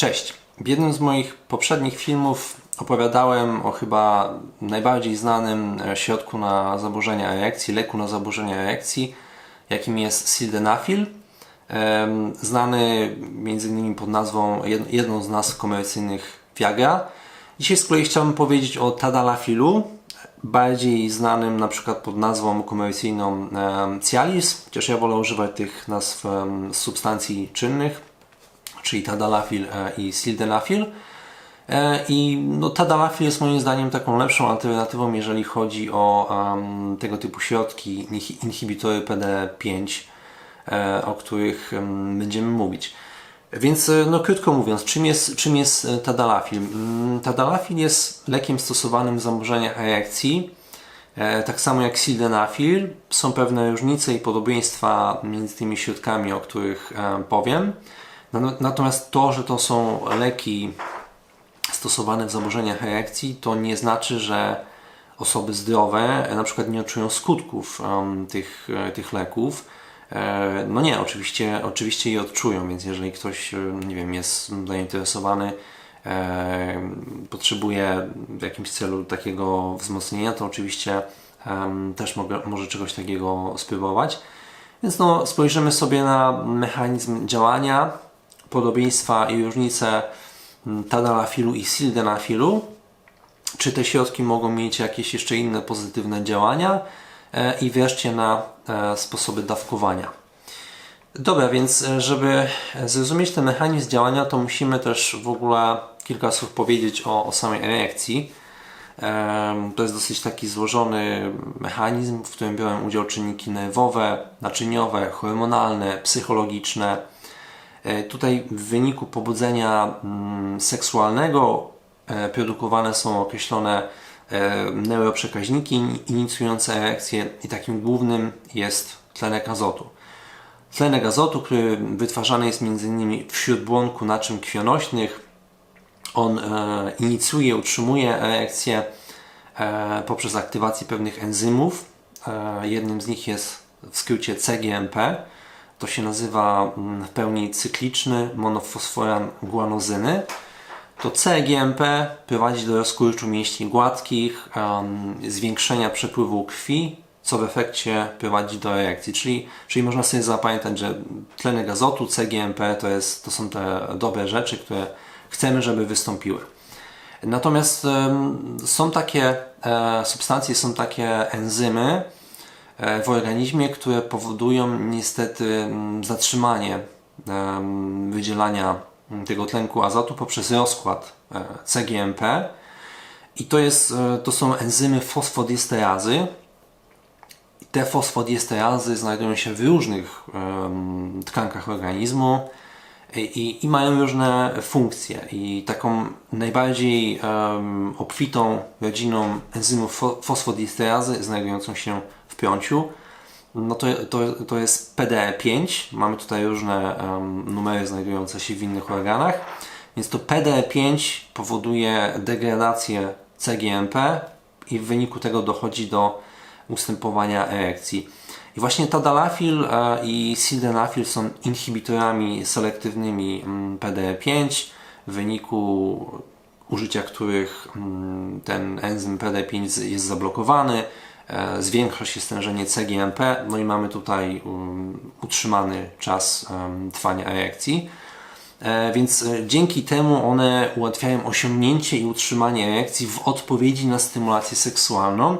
Cześć. W jednym z moich poprzednich filmów opowiadałem o chyba najbardziej znanym e, środku na zaburzenia erekcji, leku na zaburzenia erekcji, jakim jest sildenafil. Znany m.in. pod nazwą, jed- jedną z nazw komercyjnych Viagra. Dzisiaj z kolei chciałbym powiedzieć o tadalafilu, bardziej znanym na przykład pod nazwą komercyjną Cialis, chociaż ja wolę używać tych nazw substancji czynnych czyli tadalafil e, i sildenafil. E, I no, tadalafil jest moim zdaniem taką lepszą alternatywą, jeżeli chodzi o em, tego typu środki, inhi- inhibitory PD5, e, o których em, będziemy mówić. Więc no, krótko mówiąc, czym jest, czym jest tadalafil? Mm, Tadalafil jest lekiem stosowanym w zaburzeniach erekcji. Tak samo jak sildenafil, są pewne różnice i podobieństwa między tymi środkami, o których powiem. Na- Natomiast to, że to są leki stosowane w zaburzeniach erekcji, to nie znaczy, że osoby zdrowe e, na przykład nie odczują skutków tych, e, tych leków. E, No nie, oczywiście, oczywiście je odczują, więc jeżeli ktoś, nie wiem, jest zainteresowany, potrzebuje w jakimś celu takiego wzmocnienia, to oczywiście też mogę, może czegoś takiego spróbować. Więc no, spojrzymy sobie na mechanizm działania, podobieństwa i różnice mm, tadalafilu i sildenafilu. Czy te środki mogą mieć jakieś jeszcze inne pozytywne działania e, i wreszcie na e, sposoby dawkowania. Dobra, więc e, żeby zrozumieć ten mechanizm działania, to musimy też w ogóle kilka słów powiedzieć o, o samej erekcji. Em, To jest dosyć taki złożony mechanizm, w którym biorą udział czynniki nerwowe, naczyniowe, hormonalne, psychologiczne. E, Tutaj w wyniku pobudzenia mm, seksualnego e, produkowane są określone e, neuroprzekaźniki in- inicjujące erekcję i takim głównym jest tlenek azotu. Tlenek azotu, który wytwarzany jest m.in. w śródbłonku naczyń krwionośnych, on inicjuje, utrzymuje erekcję poprzez aktywację pewnych enzymów. Jednym z nich jest w skrócie CGMP. To się nazywa mm, w pełni cykliczny monofosforan guanozyny. To CGMP prowadzi do rozkurczu mięśni gładkich, zwiększenia przepływu krwi, co w efekcie prowadzi do erekcji. Czyli, czyli można sobie zapamiętać, że tlenek azotu, CGMP to, jest, to są te dobre rzeczy, które chcemy, żeby wystąpiły. Natomiast są takie e, substancje, są takie enzymy w organizmie, które powodują niestety mm, zatrzymanie wydzielania mm, tego tlenku azotu poprzez rozkład e, CGMP. I to, jest, e, to są enzymy fosfodiesterazy. Te fosfodiesterazy znajdują się w różnych tkankach organizmu i, i mają różne funkcje. I taką najbardziej obfitą rodziną enzymów fo- fosfodiesterazy znajdującą się w piąciu, no to, to, to jest PDE5. Mamy tutaj różne em, numery znajdujące się w innych organach. Więc to PDE5 powoduje degradację CGMP i w wyniku tego dochodzi do ustępowania erekcji. I właśnie tadalafil e, i sildenafil są inhibitorami selektywnymi mm, PDE5, w wyniku użycia których ten enzym PDE5 z- jest zablokowany, zwiększa się stężenie CGMP, no i mamy tutaj um, utrzymany czas trwania erekcji. E, Więc e, dzięki temu one ułatwiają osiągnięcie i utrzymanie erekcji w odpowiedzi na stymulację seksualną.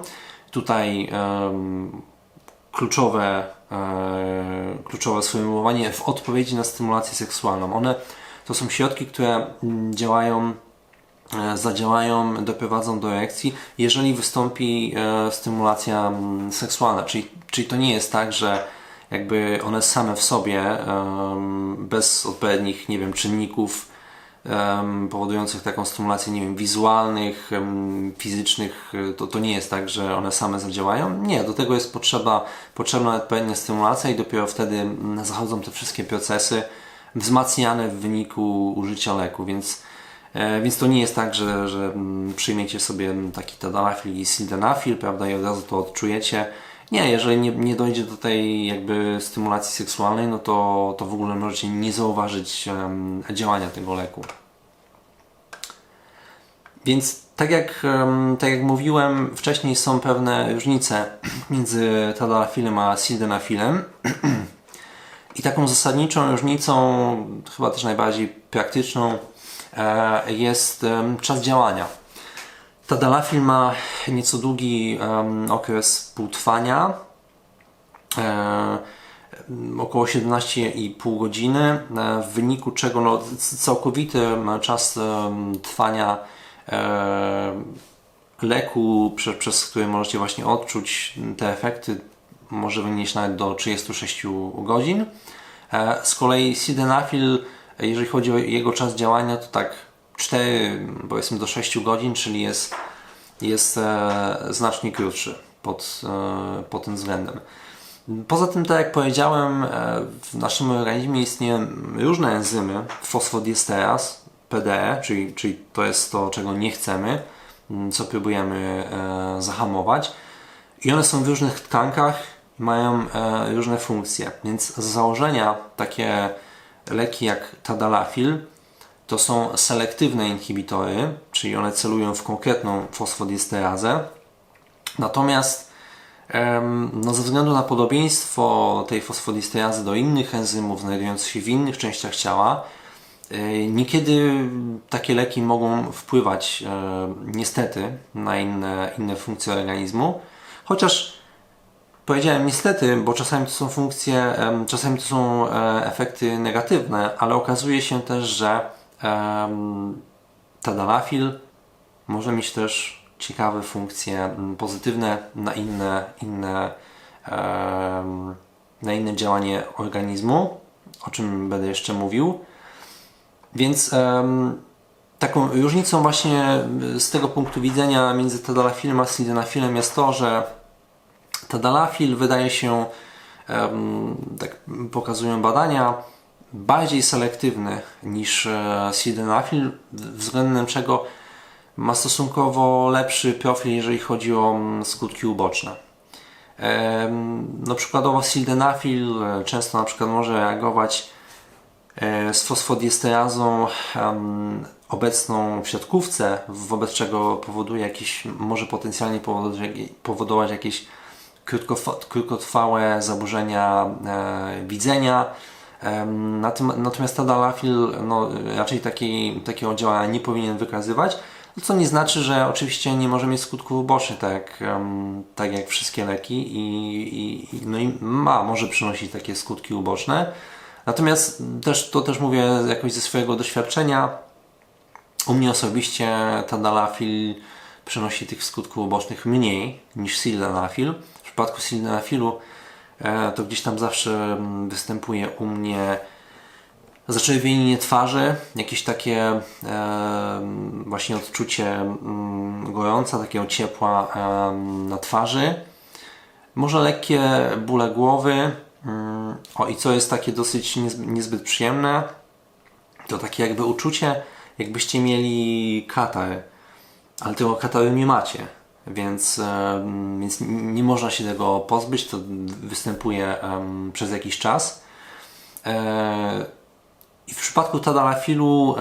Tutaj kluczowe, e, kluczowe sformułowanie w odpowiedzi na stymulację seksualną. One to są środki, które mm, działają, e, zadziałają, doprowadzą do erekcji, jeżeli wystąpi e, stymulacja mm, seksualna. Czyli, czyli to nie jest tak, że jakby one same w sobie, em, bez odpowiednich, nie wiem, czynników, powodujących taką stymulację, nie wiem, wizualnych, fizycznych, to, to nie jest tak, że one same zadziałają. Nie, do tego jest potrzeba, potrzebna odpowiednia stymulacja i dopiero wtedy mm, zachodzą te wszystkie procesy wzmacniane w wyniku użycia leku, więc E, Więc to nie jest tak, że, że mm, przyjmiecie sobie taki tadalafil i sildenafil, prawda, i od razu to odczujecie. Nie, jeżeli nie, nie dojdzie do tej jakby stymulacji seksualnej, no to, to w ogóle możecie nie zauważyć em, działania tego leku. Więc tak jak, em, tak jak mówiłem, wcześniej są pewne różnice między tadalafilem a sildenafilem. I taką zasadniczą różnicą, chyba też najbardziej praktyczną, e, jest em, czas działania. Tadalafil ma nieco długi okres półtrwania, e, około 17,5 godziny, e, w wyniku czego no, całkowity czas trwania e, leku, prze, przez który możecie właśnie odczuć te efekty, może wynieść nawet do 36 godzin. E, Z kolei sildenafil, jeżeli chodzi o jego czas działania, to tak 4, powiedzmy do 6 godzin, czyli jest, jest e, znacznie krótszy pod, e, pod tym względem. Poza tym, tak jak powiedziałem, e, w naszym organizmie istnieją różne enzymy, fosfodiesteraz, PDE, czyli, czyli to jest to, czego nie chcemy, co próbujemy zahamować. I one są w różnych tkankach, mają różne funkcje. Więc z założenia takie leki jak tadalafil to są selektywne inhibitory, czyli one celują w konkretną fosfodiesterazę. Natomiast no ze względu na podobieństwo tej fosfodiesteazy do innych enzymów znajdujących się w innych częściach ciała, e, niekiedy takie leki mogą wpływać e, niestety na inne, inne funkcje organizmu, chociaż Powiedziałem niestety, bo czasami to są funkcje, czasami to są e, efekty negatywne, ale okazuje się też, że tadalafil może mieć też ciekawe funkcje pozytywne na inne, inne, na inne działanie organizmu, o czym będę jeszcze mówił. Więc taką różnicą właśnie z tego punktu widzenia między tadalafilem a sildenafilem jest to, że Tadalafil wydaje się, tak pokazują badania, bardziej selektywny niż e, sildenafil, względem czego ma stosunkowo lepszy profil, jeżeli chodzi o skutki uboczne. No przykładowo sildenafil e, często na przykład może reagować e, z fosfodiesterazą obecną w siatkówce, wobec czego powoduje jakieś, może potencjalnie powodować, jakieś krótkotrwałe zaburzenia e, widzenia. Natomiast tadalafil no, raczej takiej, takiego działania nie powinien wykazywać, co nie znaczy, że oczywiście nie może mieć skutków ubocznych, tak, tak jak wszystkie leki i, i- no i ma, może przynosić takie skutki uboczne. Natomiast też, to też mówię jakoś ze swojego doświadczenia, u mnie osobiście tadalafil przynosi tych skutków ubocznych mniej niż sildenafil. Przypadku sildenafilu e, to gdzieś tam zawsze mm, występuje u mnie zaczerwienienie twarzy, jakieś takie e, właśnie odczucie mm, gorąca, takiego ciepła e, na twarzy. Może lekkie bóle głowy. Mm, O i co jest takie dosyć niezbyt przyjemne, to takie jakby uczucie, jakbyście mieli katar, ale tego kataru nie macie, więc, więc nie można się tego pozbyć, to występuje przez jakiś czas. E, I w przypadku tadalafilu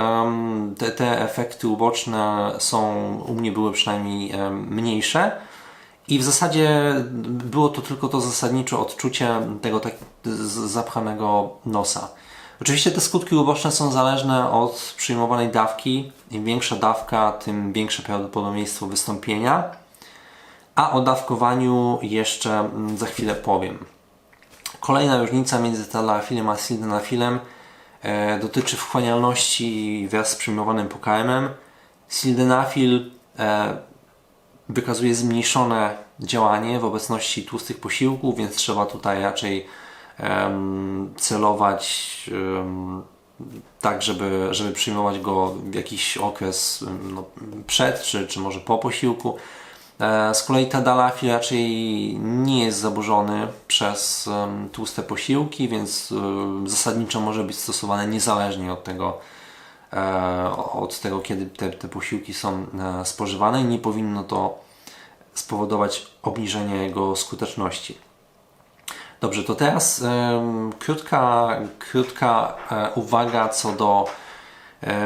te, te efekty uboczne są, u mnie były przynajmniej mniejsze. I w zasadzie było to tylko to zasadnicze odczucie tego tak zapchanego nosa. Oczywiście te skutki uboczne są zależne od przyjmowanej dawki. Im większa dawka, tym większe prawdopodobieństwo wystąpienia. A o dawkowaniu jeszcze mm, za chwilę powiem. Kolejna różnica między tadalafilem a sildenafilem e, dotyczy wchłanialności wraz z przyjmowanym pokarmem. Sildenafil e, wykazuje zmniejszone działanie w obecności tłustych posiłków, więc trzeba tutaj raczej celować tak, żeby, żeby przyjmować go w jakiś okres no, przed czy, czy może po posiłku. E, Z kolei tadalafil raczej nie jest zaburzony przez tłuste posiłki, więc zasadniczo może być stosowany niezależnie od tego, e, od tego, kiedy te, te posiłki są e, spożywane i nie powinno to spowodować obniżenia jego skuteczności. Dobrze, to teraz krótka, krótka uwaga co do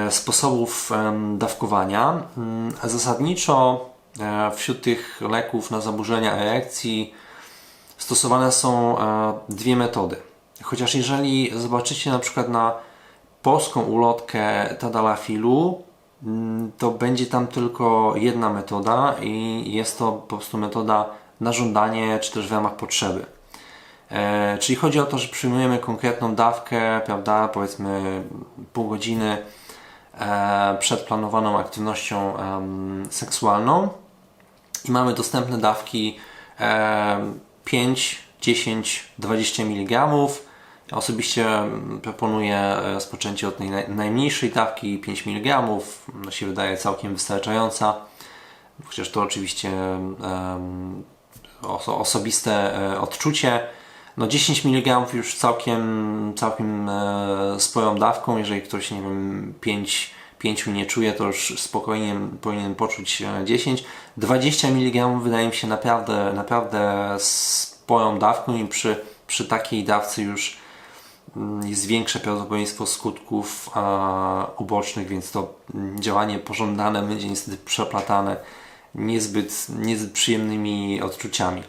sposobów dawkowania. Mm, Zasadniczo wśród tych leków na zaburzenia erekcji stosowane są e, dwie metody. Chociaż jeżeli zobaczycie na przykład na polską ulotkę Tadalafilu, mm, to będzie tam tylko jedna metoda i jest to po prostu metoda na żądanie czy też w ramach potrzeby. E, czyli chodzi o to, że przyjmujemy konkretną dawkę, prawda, powiedzmy pół godziny e, przed planowaną aktywnością seksualną i mamy dostępne dawki em, 5, 10, 20 mg. Osobiście mm, proponuję rozpoczęcie od tej naj- najmniejszej dawki 5 mg. No się wydaje całkiem wystarczająca. Chociaż to oczywiście osobiste e, odczucie. No 10 mg już całkiem, całkiem e, sporą dawką. Jeżeli ktoś, nie wiem, 5, 5 nie czuje, to już spokojnie powinien poczuć e, 10. 20 mg wydaje mi się naprawdę, naprawdę sporą dawką i przy, przy takiej dawce już mm, jest większe prawdopodobieństwo skutków ubocznych, więc to mm, działanie pożądane będzie niestety przeplatane niezbyt, niezbyt przyjemnymi odczuciami.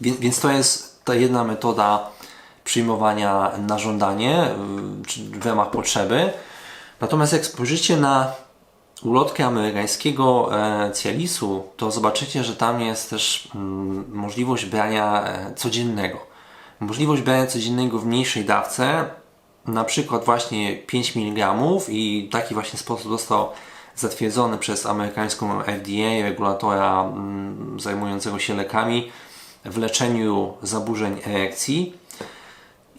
Więc, to jest ta jedna metoda przyjmowania na żądanie, czy w ramach potrzeby. Natomiast jak spojrzycie na ulotkę amerykańskiego e, Cialisu, to zobaczycie, że tam jest też mm, możliwość brania e, codziennego. Możliwość brania codziennego w mniejszej dawce, na przykład właśnie 5 mg i taki właśnie sposób został zatwierdzony przez amerykańską FDA, regulatora mm, zajmującego się lekami w leczeniu zaburzeń erekcji.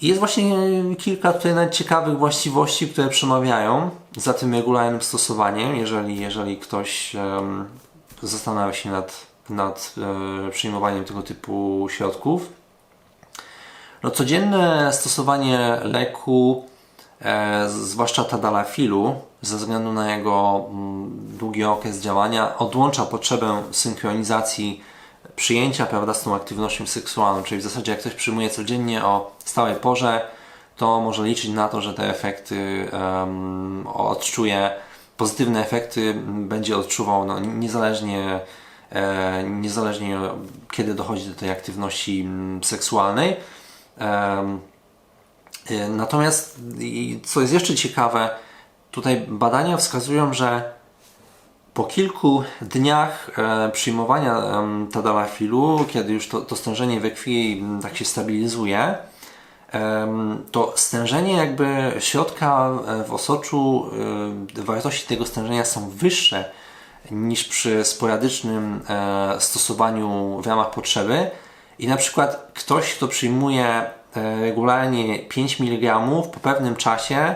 Jest właśnie kilka tutaj ciekawych właściwości, które przemawiają za tym regularnym stosowaniem, jeżeli, jeżeli ktoś em, zastanawia się nad, nad e, przyjmowaniem tego typu środków. No, codzienne stosowanie leku, e, zwłaszcza tadalafilu, ze względu na jego mm, długi okres działania, odłącza potrzebę synchronizacji przyjęcia prawda, z tą aktywnością seksualną. Czyli w zasadzie, jak ktoś przyjmuje codziennie o stałej porze, to może liczyć na to, że te efekty em, odczuje, pozytywne efekty będzie odczuwał no, niezależnie, e, niezależnie kiedy dochodzi do tej aktywności mm, seksualnej. Em, e, Natomiast, co jest jeszcze ciekawe, tutaj badania wskazują, że po kilku dniach e, przyjmowania tadalafilu, kiedy już to, to stężenie we krwi m, tak się stabilizuje, to stężenie jakby środka e, w osoczu, e, wartości tego stężenia są wyższe niż przy sporadycznym stosowaniu w ramach potrzeby. I na przykład ktoś, kto przyjmuje regularnie 5 mg po pewnym czasie,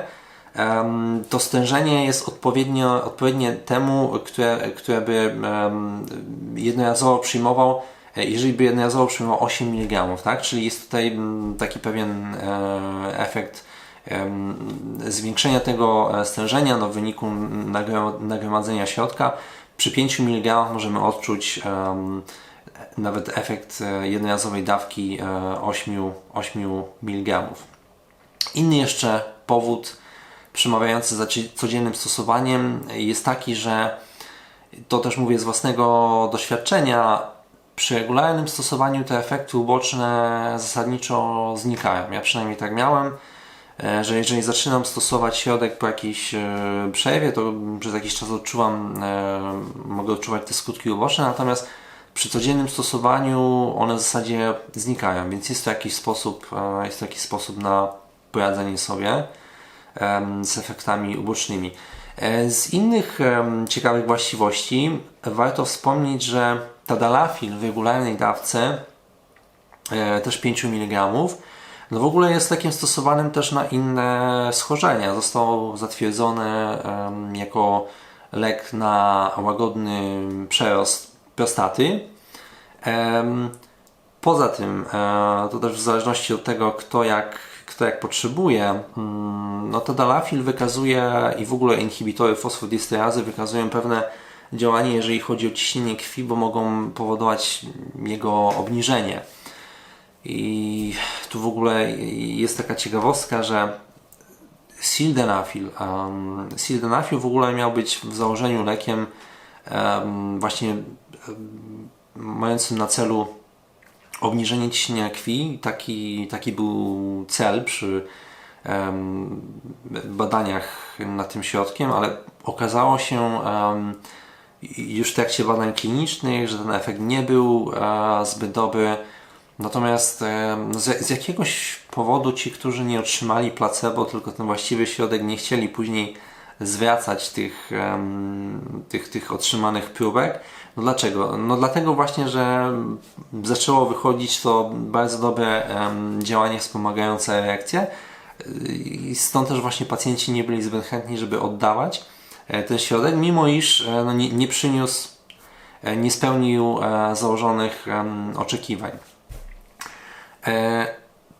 to stężenie jest odpowiednio, odpowiednie temu, które, które by jednorazowo przyjmował, e, jeżeli by jednorazowo przyjmował 8 mg, tak? Czyli jest tutaj mm, taki pewien e, efekt zwiększenia tego e, stężenia no, w wyniku nagro- nagromadzenia środka. Przy 5 mg możemy odczuć nawet efekt jednorazowej dawki e, 8, 8 mg. Inny jeszcze powód przemawiający za codziennym stosowaniem jest taki, że to też mówię z własnego doświadczenia, przy regularnym stosowaniu te efekty uboczne zasadniczo znikają. Ja przynajmniej tak miałem, e, że jeżeli zaczynam stosować środek po jakiejś e, przerwie, to przez jakiś czas odczuwam, e, mogę odczuwać te skutki uboczne, natomiast przy codziennym stosowaniu one w zasadzie znikają, więc jest to jakiś sposób, jest to jakiś sposób na poradzenie sobie z efektami ubocznymi. E, Z innych ciekawych właściwości warto wspomnieć, że tadalafil w regularnej dawce, e, też 5 mg, no w ogóle jest lekiem stosowanym też na inne schorzenia. Został zatwierdzony jako lek na łagodny przerost prostaty. Poza tym, e, to też w zależności od tego, kto jak, kto jak potrzebuje, mm, no to dalafil wykazuje i w ogóle inhibitory fosfodiesterazy wykazują pewne działanie, jeżeli chodzi o ciśnienie krwi, bo mogą powodować jego obniżenie. I tu w ogóle jest taka ciekawostka, że sildenafil. Um, sildenafil w ogóle miał być w założeniu lekiem um, właśnie um, mającym na celu obniżenie ciśnienia krwi. Taki, taki był cel przy em, badaniach nad tym środkiem, ale okazało się em, już w trakcie badań klinicznych, że ten efekt nie był e, zbyt dobry. Natomiast z, z jakiegoś powodu ci, którzy nie otrzymali placebo, tylko ten właściwy środek, nie chcieli później zwracać tych, tych, tych otrzymanych próbek. No dlaczego? No dlatego właśnie, że zaczęło wychodzić to bardzo dobre działanie wspomagające reakcję i stąd też właśnie pacjenci nie byli zbyt chętni, żeby oddawać e, ten środek, mimo iż e, no, nie, nie przyniósł, e, nie spełnił założonych oczekiwań.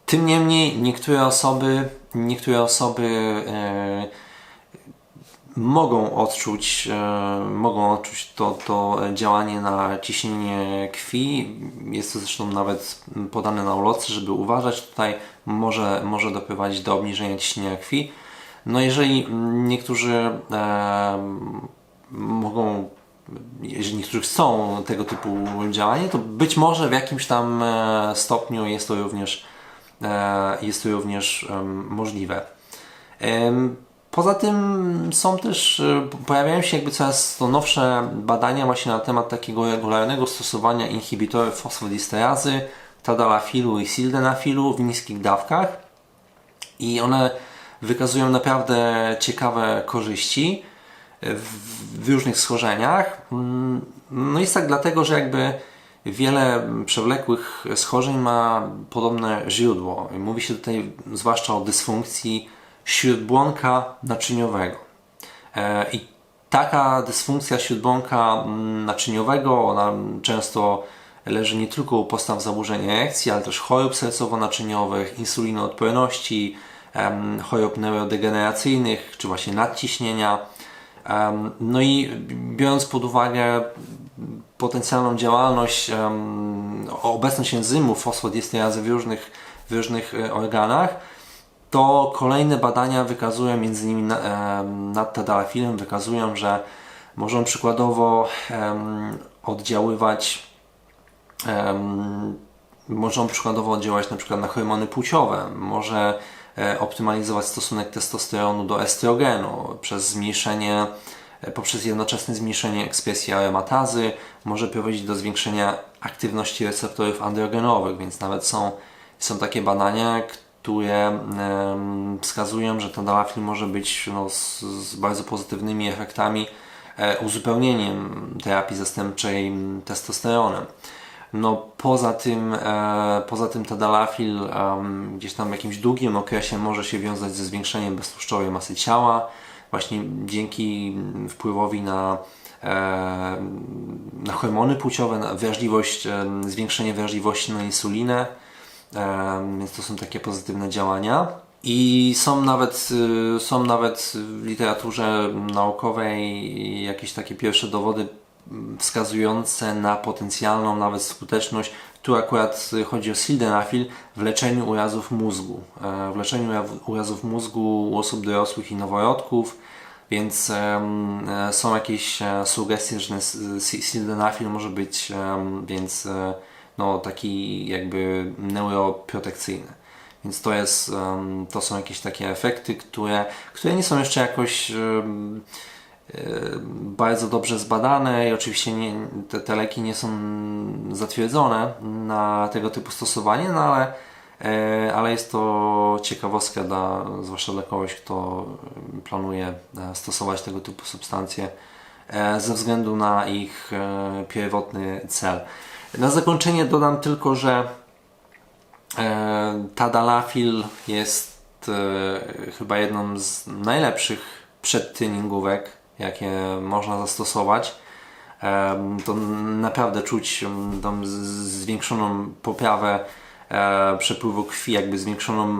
Tym niemniej niektóre osoby, niektóre osoby mogą odczuć, e, mogą odczuć to, to działanie na ciśnienie krwi. Jest to zresztą nawet podane na ulotce, żeby uważać. Tutaj może, może doprowadzić do obniżenia ciśnienia krwi. No jeżeli niektórzy e, mogą, jeżeli niektórzy chcą tego typu działanie, to być może w jakimś tam e, stopniu jest to również, jest to również możliwe. Poza tym są też, e, pojawiają się jakby coraz to nowsze badania właśnie na temat takiego regularnego stosowania inhibitorów fosfodisterazy, tadalafilu i sildenafilu w niskich dawkach i one wykazują naprawdę ciekawe korzyści w, w różnych schorzeniach. Mm, No jest tak dlatego, że jakby wiele przewlekłych schorzeń ma podobne źródło. Mówi się tutaj zwłaszcza o dysfunkcji śródbłonka naczyniowego. E, I taka dysfunkcja śródbłonka mm, naczyniowego, ona często leży nie tylko u postaw zaburzeń erekcji, ale też chorób sercowo-naczyniowych, insulinoodporności, chorób neurodegeneracyjnych, czy właśnie nadciśnienia. No i biorąc pod uwagę potencjalną działalność, obecność enzymów fosfodiesterazy w różnych, w różnych e, organach, to kolejne badania wykazują, między innymi nad tadalafilem, wykazują, że może on przykładowo oddziaływać em, może on przykładowo oddziałać na przykład na hormony płciowe, może e, optymalizować stosunek testosteronu do estrogenu przez zmniejszenie, e, poprzez jednoczesne zmniejszenie ekspresji aromatazy, może prowadzić do zwiększenia aktywności receptorów androgenowych, więc nawet są, są takie badania, które wskazują, że tadalafil może być no, z, z bardzo pozytywnymi efektami e, uzupełnieniem terapii zastępczej testosteronem. No poza tym, e, poza tym tadalafil em, gdzieś tam w jakimś długim okresie może się wiązać ze zwiększeniem beztłuszczowej masy ciała, właśnie dzięki wpływowi na, e, na hormony płciowe, na wrażliwość, em, zwiększenie wrażliwości na insulinę, Więc to są takie pozytywne działania. I są nawet, y, są nawet w literaturze naukowej jakieś takie pierwsze dowody mm, wskazujące na potencjalną nawet skuteczność. Tu akurat chodzi o sildenafil w leczeniu urazów mózgu. E, W leczeniu ura- urazów mózgu u osób dorosłych i noworodków. Więc e, są jakieś e, sugestie, że sildenafil może być więc no, taki jakby neuroprotekcyjny. Więc to jest, to są jakieś takie efekty, które, które nie są jeszcze jakoś e, bardzo dobrze zbadane i oczywiście nie, te, te leki nie są zatwierdzone na tego typu stosowanie, no ale, e, ale jest to ciekawostka dla, zwłaszcza dla kogoś, kto planuje e, stosować tego typu substancje ze względu na ich pierwotny cel. Na zakończenie dodam tylko, że e, Tadalafil jest e, chyba jedną z najlepszych przedtreningówek, jakie można zastosować. E, to naprawdę czuć tą zwiększoną poprawę e, przepływu krwi, jakby zwiększoną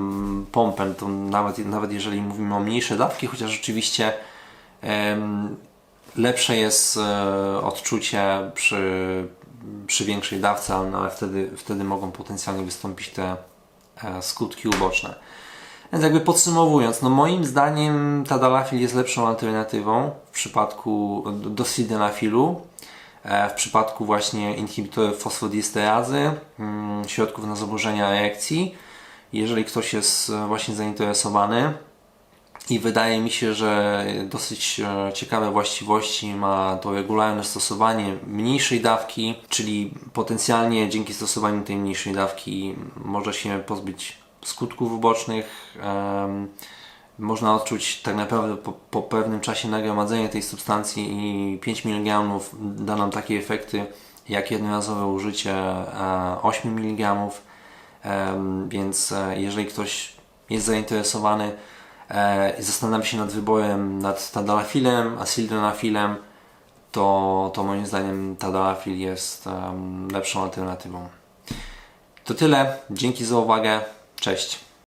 pompę, to nawet, nawet jeżeli mówimy o mniejsze dawki, chociaż oczywiście em, lepsze jest e, odczucie przy, przy większej dawce, no ale wtedy, wtedy mogą potencjalnie wystąpić te e, skutki uboczne. Więc jakby podsumowując, no moim zdaniem tadalafil jest lepszą alternatywą w przypadku do- do sildenafilu. E, W przypadku właśnie inhibitorów fosfodiesterazy, mm, środków na zaburzenia erekcji. Jeżeli ktoś jest e, właśnie zainteresowany, i wydaje mi się, że dosyć e, ciekawe właściwości ma to regularne stosowanie mniejszej dawki, czyli potencjalnie dzięki stosowaniu tej mniejszej dawki może się pozbyć skutków ubocznych. Można odczuć tak naprawdę po, po pewnym czasie nagromadzenia tej substancji i 5 mg da nam takie efekty jak jednorazowe użycie e, 8 mg. Em, Więc e, jeżeli ktoś jest zainteresowany e, i zastanawia się nad wyborem nad tadalafilem a sildenafilem, to, to moim zdaniem tadalafil jest em, lepszą alternatywą. To tyle. Dzięki za uwagę. Cześć.